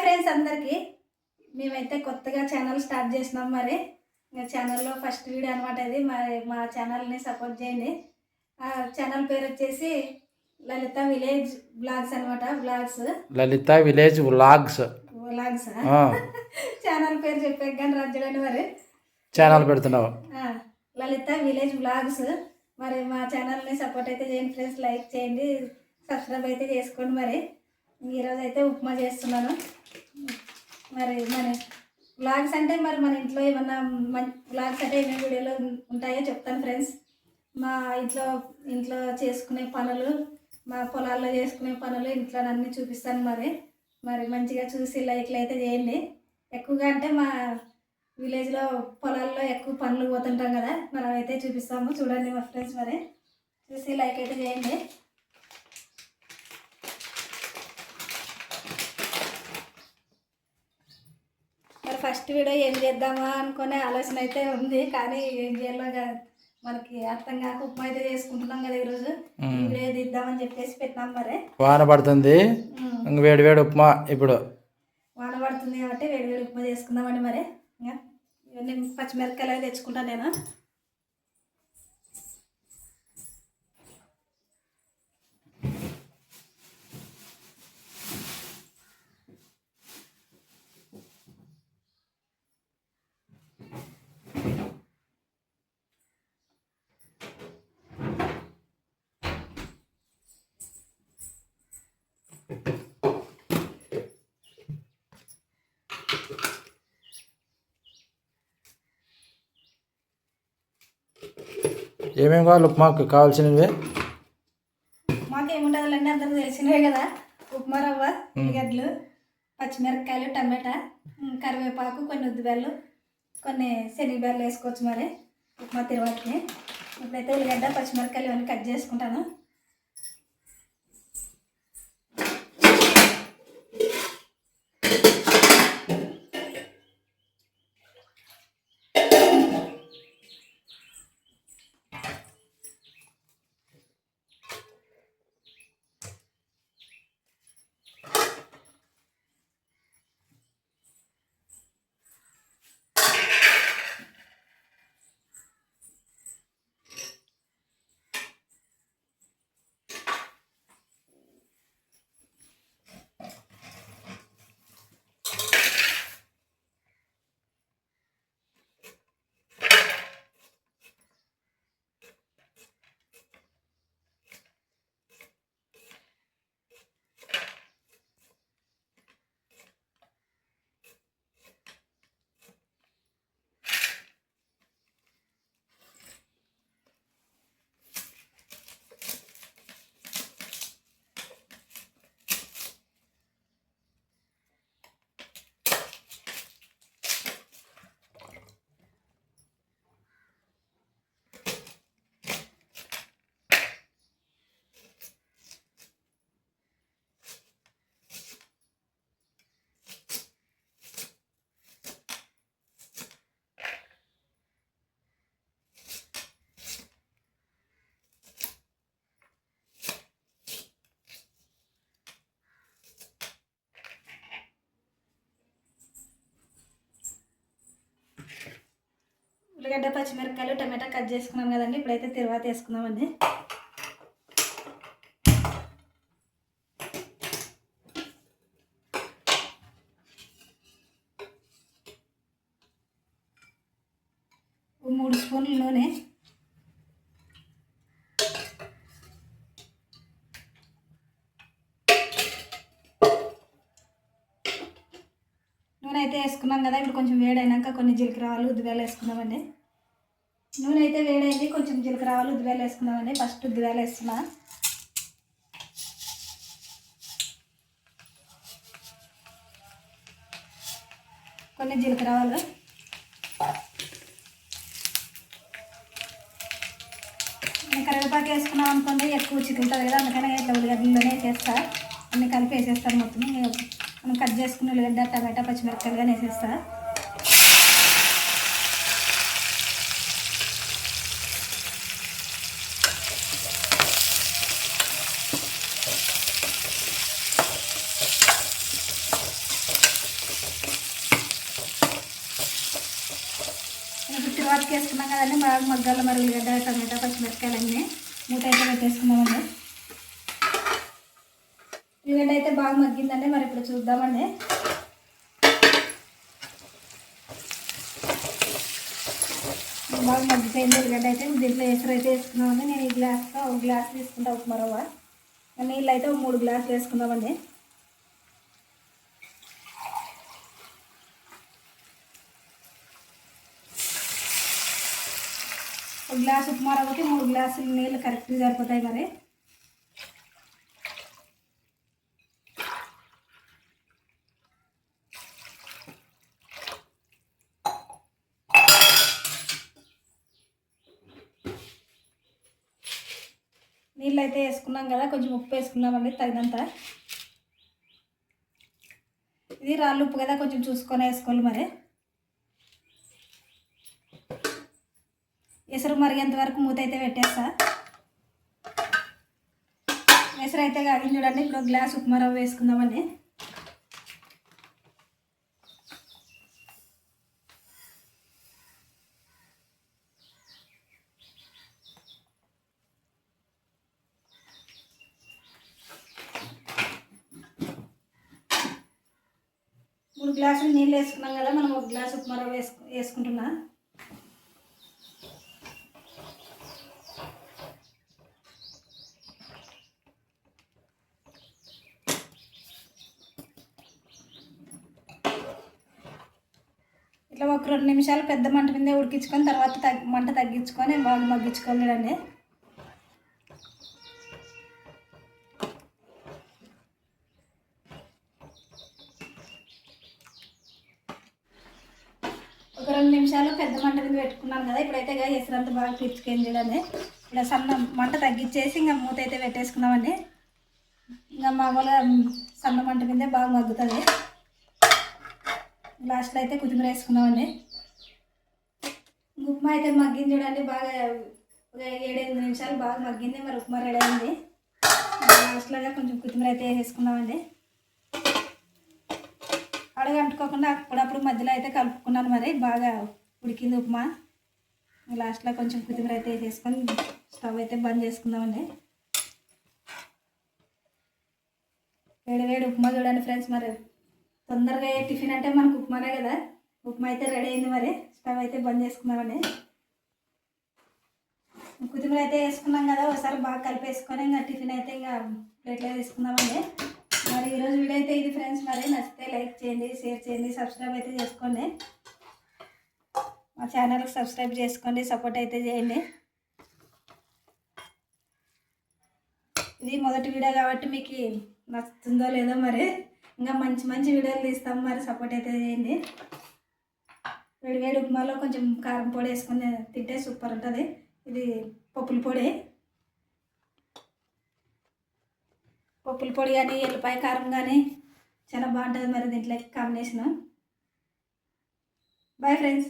Friends అందరికీ. మేమైతే కొత్తగా ఛానల్ స్టార్ట్ చేసినాం మరి. ఛానల్లో ఫస్ట్ వీడియో అనమాట ఇది. మరి మా ఛానల్ని సపోర్ట్ చేయండి. ఆ ఛానల్ పేరు వచ్చేసి లలిత విలేజ్ బ్లాగ్స్ అనమాట blogs. Lalitha village vlogs. Blogs channel పేరు చెప్పాక కానీ రజ్జులని మరి. ఛానల్ పెడుతున్నావు. లలిత విలేజ్ బ్లాగ్స్ మరి మా ఛానల్ని సపోర్ట్ అయితే చేయండి ఫ్రెండ్స్ లైక్ చేయండి. సబ్స్క్రైబ్ అయితే చేసుకోండి మరి. ఈరోజు అయితే ఉప్మా చేస్తున్నాను. మరి మరి బ్లాగ్స్ అంటే మరి మన ఇంట్లో ఏమన్నా బ్లాగ్స్ అంటే ఏమేమి వీడియోలు ఉంటాయో చెప్తాను ఫ్రెండ్స్. మా ఇంట్లో ఇంట్లో చేసుకునే పనులు మా పొలాల్లో చేసుకునే పనులు ఇంట్లో అన్నీ చూపిస్తాను మరి. మరి మంచిగా చూసి లైక్లు అయితే చేయండి. ఎక్కువగా అంటే మా విలేజ్లో పొలాల్లో ఎక్కువ పనులు పోతుంటాం కదా మనం అయితే చూపిస్తాము. చూడండి మా ఫ్రెండ్స్ మరి. చూసి లైక్ అయితే చేయండి. ఫస్ట్ వీడియో ఏం చేద్దామా అనుకునే ఆలోచన అయితే ఉంది. కానీ ఏం చేయాలో మనకి అర్థం కాక ఉప్మా అయితే చేసుకుంటున్నాం కదా ఈరోజు. వీడియో తీద్దామని చెప్పేసి పెట్టినాం మరి. వాన పడుతుంది. వేడి వేడి ఉప్మా ఇప్పుడు. వాన పడుతుంది కాబట్టి వేడి వేడి ఉప్మా చేసుకుందామండి మరి. ఇంకా ఇవన్నీ పచ్చిమిరపకాయలు తెచ్చుకుంటాను నేను? ఏమేమి కావాలి ఉప్మాకు కావాల్సినవి. మాకు ఏముండదులండి అందరూ తెలిసినవే కదా. ఉప్మా రవ్వ ఉల్లిగడ్డలు పచ్చిమిరపకాయలు టమాటా కరివేపాకు కొన్ని ఉద్దిబెల్లు కొన్ని శనగబెల్లు వేసుకోవచ్చు మరి. ఉప్మా తిరువాతికి ఇప్పుడైతే ఉల్లిగడ్డ పచ్చిమిరపకాయలు ఇవన్నీ కట్ చేసుకుంటాను. ఉల్లిగడ్డ పచ్చిమిరపకాయలు టమాటా కట్ చేసుకున్నాం కదండి. ఇప్పుడైతే తర్వాత వేసుకుందామండి మూడు స్పూన్ల నూనె. నూనె అయితే వేసుకున్నాం కదా ఇప్పుడు కొంచెం వేడైనాక కొన్ని జీలకర్ర ఉద్దిగాలు ఉద్దివేలు వేసుకుందామండి. నూనె అయితే వేడైంది. కొంచెం జీలకర్ర ఆవాలు ఉద్దివేలు వేసుకున్నామండి ఫస్ట్ ఉద్దివేలు వేస్తున్నా. కొన్ని జీలకర్ర ఆవాలు. కరివేపాకు వేసుకున్నాం అనుకోండి ఎక్కువ చిక్కుతుంది కదా అందుకని ఇట్లా ఉల్లిగడ్డలోనే చేస్తా అన్ని కలిపి వేసేస్తాను మొత్తం. మనం కట్ చేసుకున్న ఉల్లిగడ్డ టమాటా పచ్చిమిరపకాయలు కానీ గ్లాస్కి కదండి బాగా మగ్గాలు మరి ఉల్లిగడ్డ టమాటా పచ్చిమిరపకాయలు అన్నీ మూత అయితే పెట్టేసుకున్నామండి. ఉల్లిగడ్డ అయితే బాగా మగ్గిందండి మరి ఇప్పుడు చూద్దామండి. బాగా మగ్గిపోయింది ఉల్లిగడ్డ అయితే. దీంట్లో ఎసరు అయితే వేసుకున్నామండి. నేను ఈ గ్లాస్తో ఒక గ్లాస్ తీసుకుంటా ఉప్మా రవ్వ. నీళ్ళు అయితే ఒక మూడు గ్లాసులు వేసుకున్నామండి. ఒక గ్లాస్ ఉప్మా రవ్వకి మూడు గ్లాసులు నీళ్ళు కరెక్ట్గా సరిపోతాయి మరి. నీళ్ళు అయితే వేసుకున్నాం కదా కొంచెం ఉప్పు వేసుకున్నామండి తగినంత. ఇది రాళ్ళు ఉప్పు కదా కొంచెం చూసుకొని వేసుకోవాలి మరి. ఎసరు మరిగేంత వరకు మూత అయితే పెట్టేస్తా. ఎసరు అయితే కాగింది చూడండి ఇప్పుడు గ్లాస్ ఉప్మా రవ్వ వేసుకుందామండి మూడు గ్లాసులు నీళ్ళు వేసుకున్నాం కదా మనం ఒక గ్లాస్ ఉప్మా రవ్వ వేసుకు వేసుకుంటున్నా. ఇట్లా ఒక రెండు నిమిషాలు పెద్ద మంట మీద ఉడికించుకొని తర్వాత తగ్గి మంట తగ్గించుకొని బాగా మగ్గించుకోలేడండి. ఒక రెండు నిమిషాలు పెద్ద మంట మీద పెట్టుకున్నాను కదా ఇప్పుడైతే ఇక ఎసరంతా బాగా పిచ్చుకొని చూడండి. ఇలా సన్న మంట తగ్గించేసి ఇంకా మూత అయితే పెట్టేసుకున్నామండి. ఇంకా మామూలుగా సన్న మంట మీదే బాగా మగ్గుతుంది. లాస్ట్లో అయితే కొత్తిమీర వేసుకున్నామండి. ఉప్మా అయితే మగ్గింది చూడండి బాగా ఒక ఏడెనిమిది నిమిషాలు బాగా మగ్గింది మరి ఉప్మా రెడీ అయింది. లాస్ట్లోగా కొంచెం కొత్తిమీర అయితే వేసేసుకున్నామండి. అడగంటుకోకుండా అప్పుడప్పుడు మధ్యలో అయితే కలుపుకున్నాను మరి బాగా ఉడికింది ఉప్మా. లాస్ట్లో కొంచెం కొత్తిమీర అయితే వేసేసుకొని స్టవ్ అయితే బంద్ చేసుకుందామండి. వేడి వేడి ఉప్మా చూడండి ఫ్రెండ్స్ మరి తొందరగా అయ్యే టిఫిన్ అంటే మనకు ఉప్మానే కదా. ఉప్మా అయితే రెడీ అయింది మరి. స్టవ్ అయితే బంద్ చేసుకున్నామని కొత్తిమీర అయితే వేసుకున్నాం కదా ఒకసారి బాగా కలిపేసుకొని ఇంకా టిఫిన్ అయితే ఇంకా ప్లేట్లో తీసుకుందామండి మరి ఈరోజు వీడియో అయితే ఇది ఫ్రెండ్స్. మరి నచ్చితే లైక్ చేయండి షేర్ చేయండి సబ్స్క్రైబ్ అయితే చేసుకోండి. మా ఛానల్కి సబ్స్క్రైబ్ చేసుకోండి సపోర్ట్ అయితే చేయండి. ఇది మొదటి వీడియో కాబట్టి మీకు నచ్చుతుందో లేదో మరి ఇంకా మంచి మంచి వీడియోలు తీస్తాం. మరి సపోర్ట్ అయితే చేయండి వేడి వేడి ఉప్మాలో కొంచెం కారం పొడి వేసుకొని తింటే సూపర్ ఉంటుంది. ఇది పప్పుల పొడి. పప్పుల పొడి కానీ ఎల్లిపాయ కారం కానీ చాలా బాగుంటుంది. మరి దీంట్లో కాంబినేషన్ బాయ్ ఫ్రెండ్స్